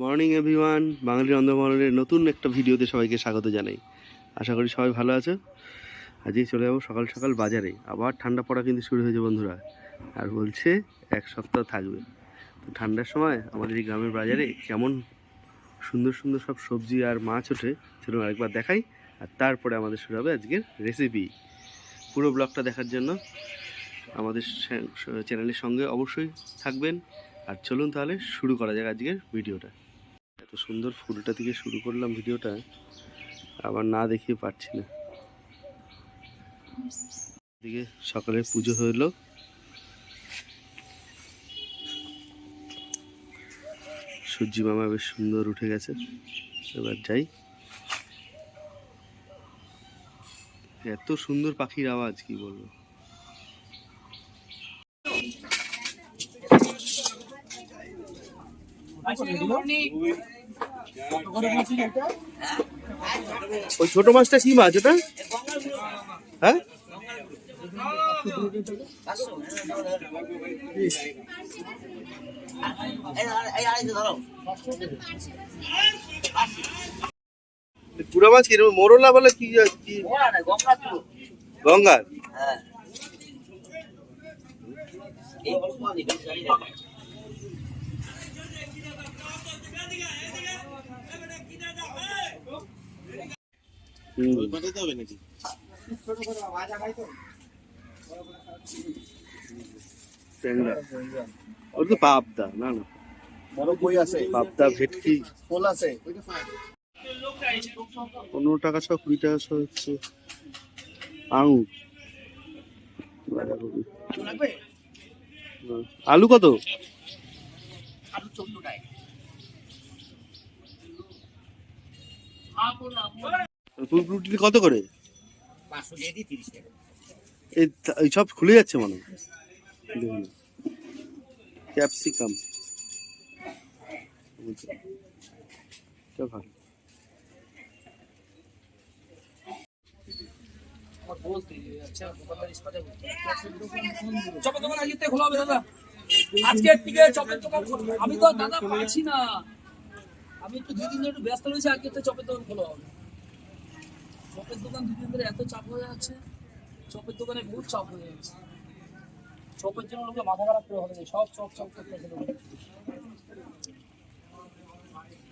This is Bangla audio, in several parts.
মর্নিং এভরিওয়ান বাঙালির অন্ধমহলের নতুন একটা ভিডিওতে সবাইকে স্বাগত জানাই। আশা করি সবাই ভালো আছো। আজকে চলে যাব সকাল সকাল বাজারে। আবার ঠান্ডা পড়া কিন্তু শুরু হয়েছে বন্ধুরা। আর বলছে এক সপ্তাহ থাকবে। তো ঠান্ডার সময় আমাদের এই গ্রামের বাজারে কেমন সুন্দর সুন্দর সব সবজি আর মাছ ওঠে, চলুন আরেকবার দেখাই। আর তারপরে আমাদের শুরু হবে আজকের রেসিপি পুরো ব্লগটা দেখার জন্য আমাদের চ্যানেলের সঙ্গে অবশ্যই থাকবেন। আর চলুন তাহলে শুরু করা যাক আজকের ভিডিওটা। এত সুন্দর ফুলটা থেকে শুরু করলাম ভিডিওটা, আবার না দেখিয়ে পারছি না। এদিকে সকালে পুজো হলো সূর্যি মামা বেশ সুন্দর উঠে গেছে। এবার যাই। এত সুন্দর পাখির আওয়াজ, কি বলব? ওই ছোট মাছটা কি মাছ ওটা হ্যাঁ? পুরো মাছ কীরকম মোরলা বলে কি ট্যাংরা ওর তো পাবদা না না। বড় কই আছে। পাবদা ভেটকি। আছে। পনেরো টাকা সহ কুড়ি টাকা সহ হচ্ছে। আঙুর। আলু কত ফুলফ্রুটি কত করে? এই সব খুলে যাচ্ছে মনে দেখুন। ক্যাপসিকাম। চপের দোকান আজকে খোলা হবে দাদা। আজকের থেকে চপের দোকান খোলা- আমি তো দাদা পারছি না। আমি একটু দুই দিন ধরে একটু ব্যস্ত রয়েছি আজকে তো চপের দোকান খোলা হবে। চপের দোকান দুদিন ধরে এত চাপ হয়ে যাচ্ছে চপের দোকানে বহুত চাপ হয়ে যাচ্ছে চপের জন্য লোকে মাথা খারাপ করে হবে সব চপ চপ করতে হবে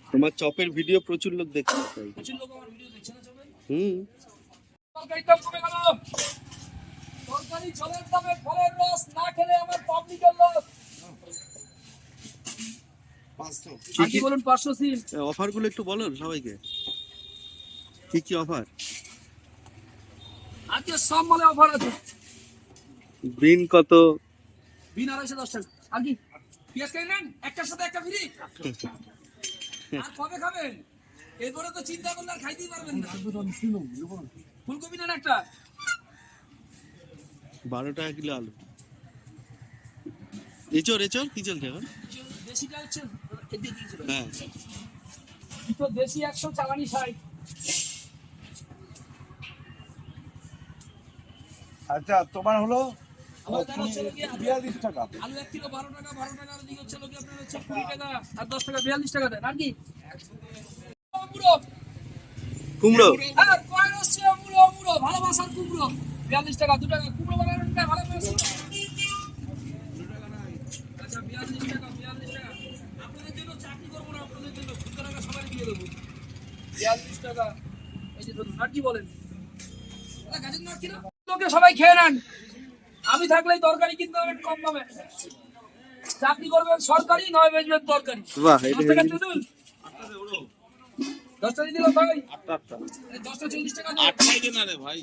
তোমার চপের ভিডিও প্রচুর লোক দেখতে চাই প্রচুর লোক আমার ভিডিও দেখছে না চপে হুম। তরকারির দাম কমে গেল। তরকারি জলের দামে ফলের রস না খেলে আমার পাবলিকের লস। কি বলুন পাঁচশো সিম। অফারগুলো একটু বলো সবাইকে। কি কি অফার আজকে সব মালে অফার আছে। বিন কত? বিন আড়াইশো দশ টাকা। আর কি? পেঁয়াজ কেটে নেন একটার সাথে একটা ফ্রি। আর কবে খাবেন? এরপরে তো চিন্তা করলে আর খাইতেই পারবেন না। ফুলকপি নেন একটা। বারো টাকা কিলো আলু। এচোর এচোর কি চলছে এখন? দেশিটা হচ্ছে হ্যাঁ। তো দেশি একশো চালানি ষাট। আচ্ছা তোমার হলো আমার হচ্ছে বিয়াল্লিশ টাকা। আলু এক কিলো বারো টাকা বারো টাকা আর হচ্ছে লোকে আপনার হচ্ছে কুড়ি টাকা আর দশ টাকা বিয়াল্লিশ টাকা দেন আর কি? পুরো কুমড়ো। হ্যাঁ কয়েন হচ্ছে মুড়ো মুড়ো ভালোবাসার কুমড়ো। বিয়াল্লিশ টাকা দু টাকা কুমড়ো বানানোর টাকা ভালোবাসা আচ্ছা বিয়াল্লিশ টাকা বিয়াল্লিশ টাকা। আপনাদের জন্য চাকরি করব না আপনাদের জন্য টাকা সবাই দিয়ে দেবো। বিয়াল্লিশ টাকা। এই যে ধরুন আর কি বলেন? গাজর নাট কিনা? লোকে সবাই খেয়ে নেন। আমি থাকলেই তরকারি কিনতে হবে কম দামে। চাকরি করবেন সরকারি নয় বেচবেন তরকারি। দশটা দিয়ে দিলাম ভাই দশটা চল্লিশ টাকা দিন। ভাই।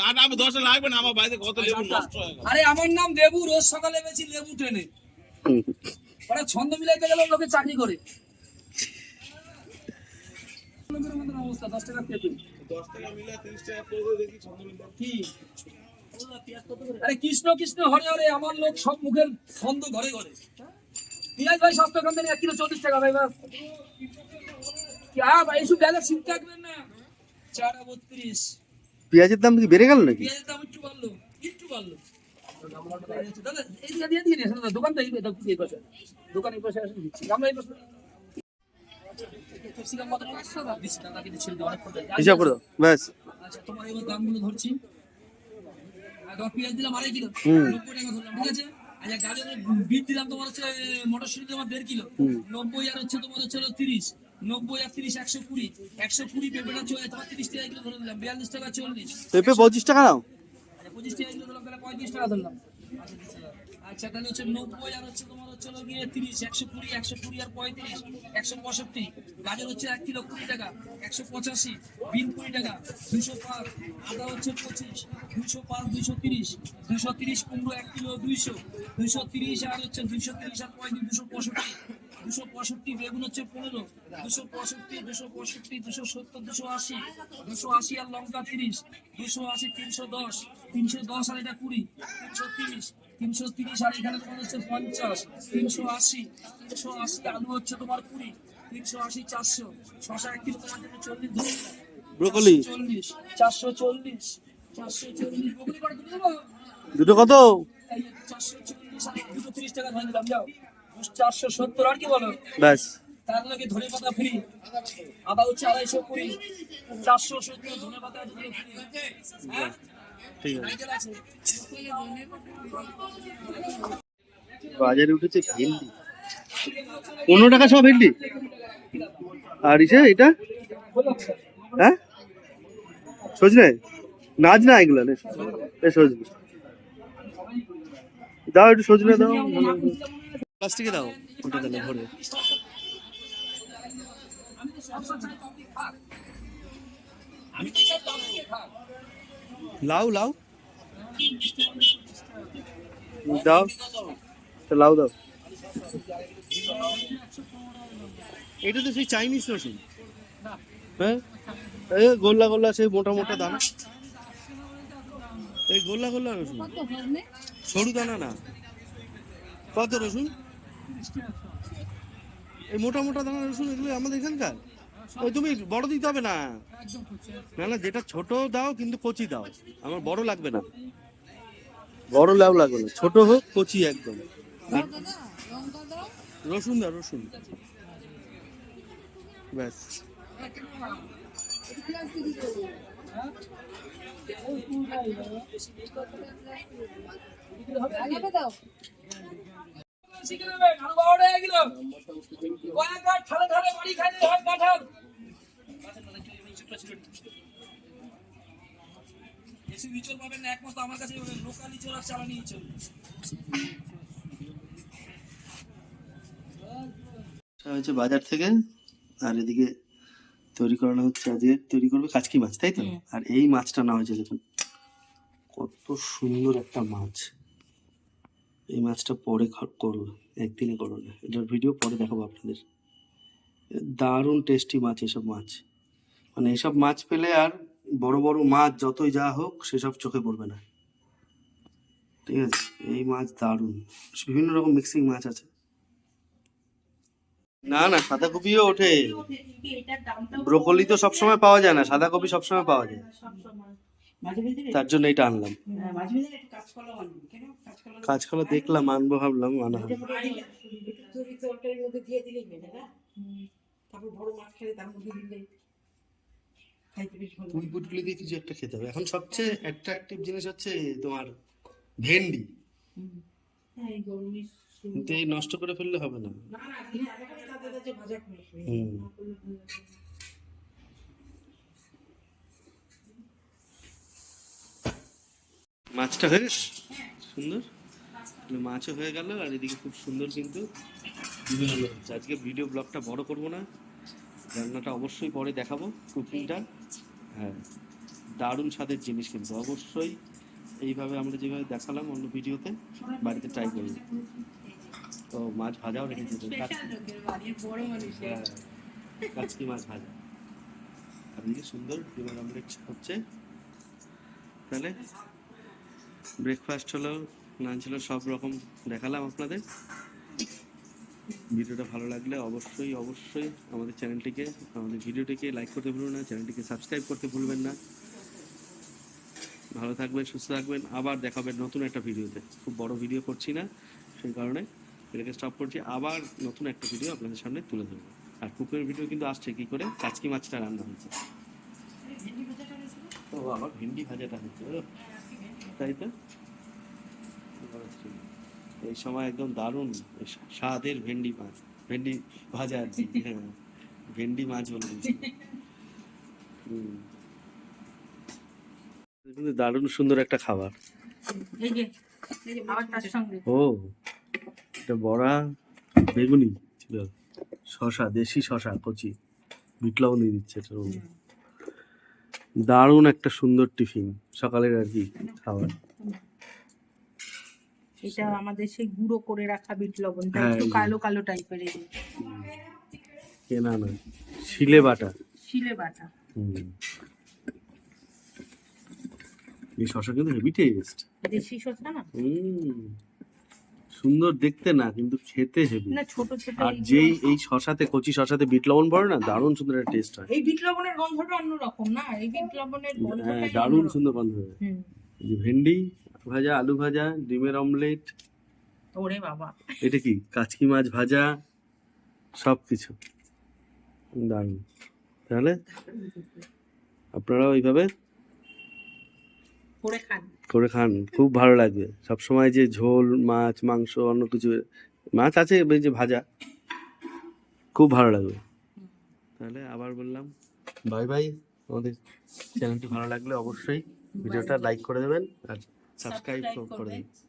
আর আমার বাড়িতে কত লেবু নষ্ট গেল। আরে আমার নাম দেবু রোজ সকালে বেশি লেবু টেনে। হুম। ছন্দ মিলাইতে গেলে লোকে চাকরি করে। অবস্থা দশ টাকা দশ টাকা মিলে তিরিশ টাকা করে দেখি ছন্দ কি আরে কৃষ্ণ কৃষ্ণ হরে হরে আমার লোক সব মুখের ছন্দ ঘরে ঘরে পিঁয়াজ ভাই সস্তা ওখান থেকে এক কিলো চল্লিশ টাকা ভাই বাস কি ভাই এইসব ডায়লগ শুনতে থাকবেন না চারটা বত্রিশ পেঁয়াজের দাম কি বেড়ে গেল নাকি পেঁয়াজের দাম একটু বাড়লো একটু বাড়লো। দাদা, এই দিয়ে এই-। দোকান এই পাশে আসে দিচ্ছি। এই পাশে। ক্যাপসিকাম কত টাকা? দিচ্ছি, টাকা দিয়ে ছেড়ে দিই, অনেক করে। হিসাব করে দাও ব্যাস আচ্ছা, তোমার এবার দামগুলো ধরছি। তোমার পেঁয়াজ দিলাম আড়াই কিলো। নব্বই টাকা ধরলাম, ঠিক আছে? আচ্ছা, গাজরের বিট দিলাম তোমার হচ্ছে মটরশুঁটি তোমার দেড় কিলো। নব্বই আর হচ্ছে তোমার হচ্ছে তিরিশ। নব্বই আর তিরিশ, একশো কুড়ি। একশো কুড়ি পেঁপেটা চলে- তোমার তিরিশ টাকা কিলো ধরে দিলাম। বিয়াল্লিশ টাকা চল্লিশ। পেঁপে পঁচিশ টাকা নাও আচ্ছা, পঁচিশ টাকা কিলো ধরলাম, তাহলে পঁয়ত্রিশ টাকা ধরলাম। আচ্ছা। আচ্ছা, তাহলে হচ্ছে নব্বই আর হচ্ছে তোমার হচ্ছে গিয়ে তিরিশ, একশো কুড়ি, একশো কুড়ি আর পঁয়ত্রিশ, একশো পঁয়ষট্টি। গাজর হচ্ছে এক কিলো কুড়ি টাকা, একশো পঁচাশি, বিন কুড়ি টাকা, দুশো পাঁচ, আদা হচ্ছে পঁচিশ, দুশো পাঁচ, দুশো তিরিশ, দুশো তিরিশ কুমড়ো এক কিলো দুইশো, দুশো তিরিশ আর হচ্ছে দুশো তিরিশ আর পঁয়ত্রিশ, দুশো পঁয়ষট্টি, দুশো পঁয়ষট্টি বেগুন হচ্ছে পনেরো, দুশো পঁয়ষট্টি, দুশো পঁয়ষট্টি, দুশো সত্তর, দুশো আশি, দুশো আশি আর লঙ্কা তিরিশ, দুশো আশি, তিনশো দশ, তিনশো দশ আর এটা কুড়ি, তিনশো তিরিশ, তিনশো তিরিশ আর এখানে তোমার হচ্ছে পঞ্চাশ, তিনশো আশি, তিনশো আশি আলু হচ্ছে তোমার কুড়ি, তিনশো আশি, চারশো, শশা এক কিলো তোমার জন্য চল্লিশ ব্রোকলি। চল্লিশ, চারশো চল্লিশ, চারশো চল্লিশ, দুটো কত? চারশো চল্লিশ আর দুশো তিরিশ টাকা ধরে দিলাম যাও। চারশো সত্তর আর কি বলো? ব্যাস। তার লগে ধনে পাতা ফ্রি আদা হচ্ছে আড়াইশো কুড়ি চারশো সত্তর ধনে পাতা ফ্রি হ্যাঁ? ঠিক আছে। বাজারে উঠেছে ভেন্ডি। পনেরো টাকা সব ভেন্ডি। আর ইসে এটা? হ্যাঁ? সজনে নাচ না। এগুলো সজনে দাও একটু সজনে দাও। প্লাস্টিকে দাও। ওটা তাহলে ভরে। আমি লাউ লাউ দাও। তো লাউ দাও। এটা তো সেই চাইনিজ রসুন। হ্যাঁ? এই গোল্লা গোল্লা সেই মোটা মোটা দানা। এই গোল্লা গোল্লা রসুন। সরু দানা না। কত রসুন? এই মোটা মোটা দানা রসুন এগুলো আমাদের এখানকার? ওই তুমি বড় দিতে হবে না। না না যেটা ছোট দাও কিন্তু কচি দাও। আমার বড় লাগবে না। বড় লাউ লাগবে না ছোট হোক কচি একদম। রসুন দাও রসুন। ব্যাস। শিখে নেবেন আরও বারো টাকা কয়েক গাছ ঠাড়ে ঠাড়ে বাড়ি খাইলে হয় কাঁঠাল বেশি ইঁচড় পাবেন না একমাত্র আমার কাছে লোকাল আর চালানি হচ্ছে বাজার থেকে আর এদিকে তৈরি করানো হচ্ছে আজকে তৈরি করবে কাচকি মাছ তাই তো? আর এই মাছটা না হয়েছে দেখুন কত সুন্দর একটা মাছ। এই মাছটা পরে করবে একদিনে করো না। এটার ভিডিও পরে দেখাবো আপনাদের। দারুণ টেস্টি মাছ এসব মাছ মানে এসব মাছ পেলে আর বড় বড় মাছ যতই যা হোক সেসব চোখে পড়বে না। ঠিক আছে? এই মাছ দারুণ। বিভিন্ন রকম মিক্সিং মাছ আছে। না না সাদা কপিও ওঠে। ব্রোকলি তো সবসময় পাওয়া যায় না সাদা কপি সবসময় পাওয়া যায়। তার জন্য এটা আনলাম। কাঁচকলা দেখলাম আনব ভাবলাম আনা হবে। মধ্যে দিয়ে কিছু একটা খেতে হবে। এখন সবচেয়ে অ্যাট্রাকটিভ জিনিস হচ্ছে তোমার ভেন্ডি। হ্যাঁ নষ্ট করে ফেললে হবে না। হুম। না করলে ভালো লাগে না। মাছটা হয়ে গেছে? সুন্দর? মাছও হয়ে গেল আর এদিকে খুব সুন্দর কিন্তু আজকে ভিডিও ব্লগটা বড় করব না। রান্নাটা অবশ্যই পরে দেখাবো কুকিংটা। হ্যাঁ দারুণ স্বাদের জিনিস কিন্তু অবশ্যই। এইভাবে আমরা যেভাবে দেখালাম অন্য ভিডিওতে বাড়িতে ট্রাই করব। তো মাছ ভাজাও রেখেছি কাচকি হ্যাঁ কাচকি মাছ ভাজা। এদিকে সুন্দর ডিমের অমলেট হচ্ছে। তাহলে ব্রেকফাস্ট হলো লাঞ্চ হলো, সব রকম দেখালাম আপনাদের। ভিডিওটা ভালো লাগলে অবশ্যই অবশ্যই আমাদের চ্যানেলটিকে, আমাদের ভিডিওটিকে লাইক করতে ভুলবেন না, চ্যানেলটিকে সাবস্ক্রাইব করতে ভুলবেন না। ভালো থাকবেন, সুস্থ থাকবেন, আবার দেখাবেন নতুন একটা ভিডিওতে। খুব বড় ভিডিও করছি না, সেই কারণে এটাকে স্টপ করছি, আবার নতুন একটা ভিডিও আপনাদের সামনে তুলে ধরবো। আর কুকের ভিডিও কিন্তু আসছে, কি করে? কাচকি মাছটা রান্না হয়েছে। আবার ভেন্ডি ভাজাটা হচ্ছে তাই তো? এই সময় একদম দারুণ স্বাদের ভেন্ডি মাছ ভেন্ডি ভাজা আর হ্যাঁ ভেন্ডি মাছ বলে কিন্তু দারুণ সুন্দর একটা খাবার। ও এটা বড়া বেগুনি ছিল শশা দেশি শশা কচি বিট লবণ দিয়ে দিচ্ছে মধ্যে। দারুণ একটা সুন্দর টিফিন সকালের আর কি খাবার। এটা আমাদের সেই গুঁড়ো করে রাখা বিট লবণটা হ্যাঁ, একটু কালো কালো টাইপের এই। কেনা না শিলে বাটা। শিলে বাটা। হুম। এই শশা কিন্তু হেভি টেস্ট দেশি শসা না? হুম। সুন্দর দেখতে না কিন্তু খেতে হেভি। না ছোট ছোট আর যেই এই শশাতে কচি শশাতে বিট লবণ পড়ে না দারুণ সুন্দর একটা টেস্ট হয়। এই বিট লবণের গন্ধটা অন্যরকম না? এই বিট লবণের হ্যাঁ গন্ধটাই দারুণ সুন্দর গন্ধ হয়। হুম। এই ভেন্ডি ভাজা আলু ভাজা ডিমের অমলেট। ওরে বাবা। এটা কি? কাচকি মাছ ভাজা সব কিছু দারুণ। তাহলে আপনারাও এইভাবে করে খান। করে খান খুব ভালো লাগবে। সব সময় যে ঝোল মাছ মাংস অন্য কিছু মাছ আছে যে ভাজা। খুব ভালো লাগবে। তাহলে আবার বললাম বাই বাই আমাদের চ্যানেলটি ভালো লাগলে অবশ্যই ভিডিওটা লাইক করে দেবেন আর সাবস্ক্রাইব করে। দেবেন